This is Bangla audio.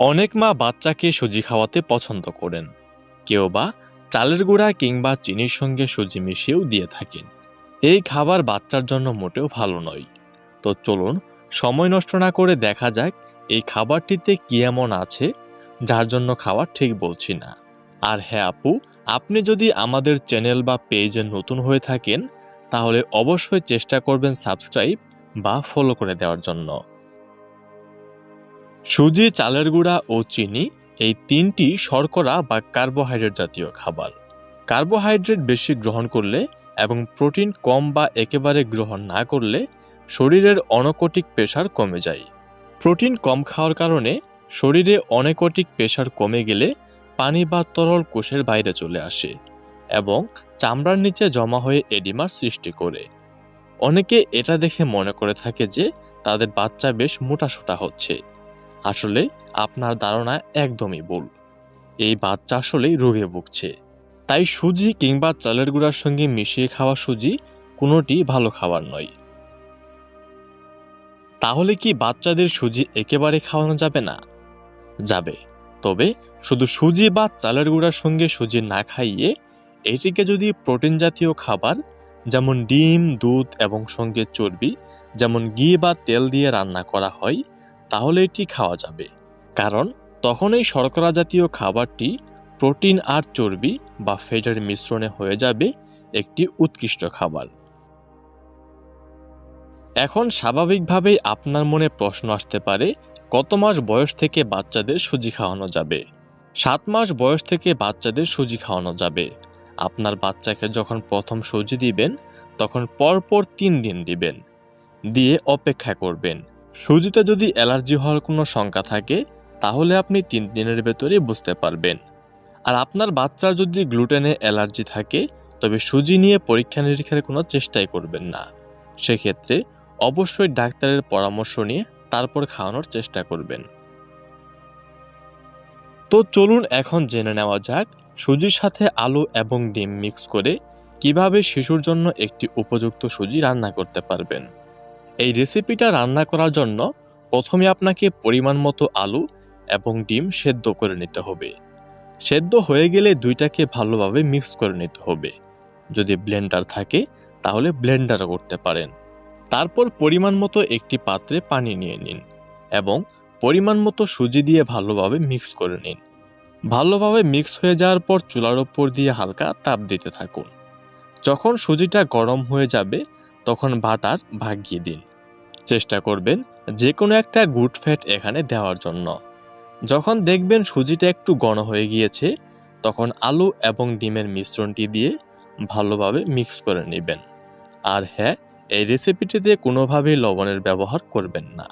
অনেক মা বাচ্চাকে সুজি খাওয়াতে পছন্দ করেন। কেউ বা চালের গুঁড়া কিংবা চিনির সঙ্গে সুজি মিশিয়েও দিয়ে থাকেন। এই খাবার বাচ্চার জন্য মোটেও ভালো নয়। তো চলুন, সময় নষ্ট না করে দেখা যাক এই খাবারটিতে কি এমন আছে, যার জন্য খাওয়া ঠিক বলছি না। আর হ্যাঁ আপু, আপনি যদি আমাদের চ্যানেল বা পেজে নতুন হয়ে থাকেন, তাহলে অবশ্যই চেষ্টা করবেন সাবস্ক্রাইব বা ফলো করে দেওয়ার জন্য। সুজি, চালের গুঁড়া ও চিনি এই তিনটি শর্করা বা কার্বোহাইড্রেট জাতীয় খাবার। কার্বোহাইড্রেট বেশি গ্রহণ করলে এবং প্রোটিন কম বা একেবারে গ্রহণ না করলে শরীরের অনকোটিক প্রেশার কমে যায়। প্রোটিন কম খাওয়ার কারণে শরীরে অনেকোটিক প্রেশার কমে গেলে পানি বা তরল কোষের বাইরে চলে আসে এবং চামড়ার নিচে জমা হয়ে এডিমার সৃষ্টি করে। অনেকে এটা দেখে মনে করে থাকে যে তাদের বাচ্চা বেশ মোটাসোটা হচ্ছে। আসলে আপনার ধারণা একদমই ভুল। এই বাচ্চা আসলেই রোগে ভুগছে। তাই সুজি কিংবা চালের গুঁড়ার সঙ্গে মিশিয়ে খাওয়া সুজি কোনোটি ভালো খাবার নয়। তাহলে কি বাচ্চাদের সুজি একেবারে খাওয়ানো যাবে না? যাবে। তবে শুধু সুজি বা চালের গুঁড়ার সঙ্গে সুজি না খাইয়ে এটিকে যদি প্রোটিন জাতীয় খাবার, যেমন ডিম, দুধ এবং সঙ্গে চর্বি, যেমন ঘি বা তেল দিয়ে রান্না করা হয় তাহলে এটি খাওয়া যাবে। কারণ তখন এই শর্করা জাতীয় খাবারটি প্রোটিন আর চর্বি বা ফ্যাটের মিশ্রণে হয়ে যাবে একটি উৎকৃষ্ট খাবার। এখন স্বাভাবিকভাবেই আপনার মনে প্রশ্ন আসতে পারে, কত মাস বয়স থেকে বাচ্চাদের সুজি খাওয়ানো যাবে? সাত মাস বয়স থেকে বাচ্চাদের সুজি খাওয়ানো যাবে। আপনার বাচ্চাকে যখন প্রথম সুজি দিবেন, তখন পরপর তিন দিন দিবেন। দিয়ে অপেক্ষা করবেন। সুজিতে যদি অ্যালার্জি হওয়ার কোনো শঙ্কা থাকে, তাহলে আপনি তিন দিনের ভেতরে বুঝতে পারবেন। আর আপনার বাচ্চার যদি গ্লুটেনে অ্যালার্জি থাকে, তবে সুজি নিয়ে পরীক্ষা নিরীক্ষার কোনো চেষ্টাই করবেন না। সেক্ষেত্রে অবশ্যই ডাক্তারের পরামর্শ নিয়ে তারপর খাওয়ানোর চেষ্টা করবেন। তো চলুন এখন জেনে নেওয়া যাক সুজির সাথে আলু এবং ডিম মিক্স করে কীভাবে শিশুর জন্য একটি উপযুক্ত সুজি রান্না করতে পারবেন। এই রেসিপিটা রান্না করার জন্য প্রথমে আপনাকে পরিমাণ মতো আলু এবং ডিম সেদ্ধ করে নিতে হবে। সেদ্ধ হয়ে গেলে দুইটাকে ভালোভাবে মিক্স করে নিতে হবে। যদি ব্লেন্ডার থাকে, তাহলে ব্লেন্ডারও করতে পারেন। তারপর পরিমাণ মতো একটি পাত্রে পানি নিয়ে নিন এবং পরিমাণ মতো সুজি দিয়ে ভালোভাবে মিক্স করে নিন। ভালোভাবে মিক্স হয়ে যাওয়ার পর চুলার ওপর দিয়ে হালকা তাপ দিতে থাকুন। যখন সুজিটা গরম হয়ে যাবে, তখন বাটার ভাগিয়ে দিন। চেষ্টা করবেন যে কোনো একটা গুড ফ্যাট এখানে দেওয়ার জন্য। যখন দেখবেন সুজিটা একটু গণ হয়ে গিয়েছে, তখন আলু এবং ডিমের মিশ্রণটি দিয়ে ভালোভাবে মিক্স করে নেবেন। আর হ্যাঁ এই রেসিপিটিতে কোনোভাবেই লবণের ব্যবহার করবেন না।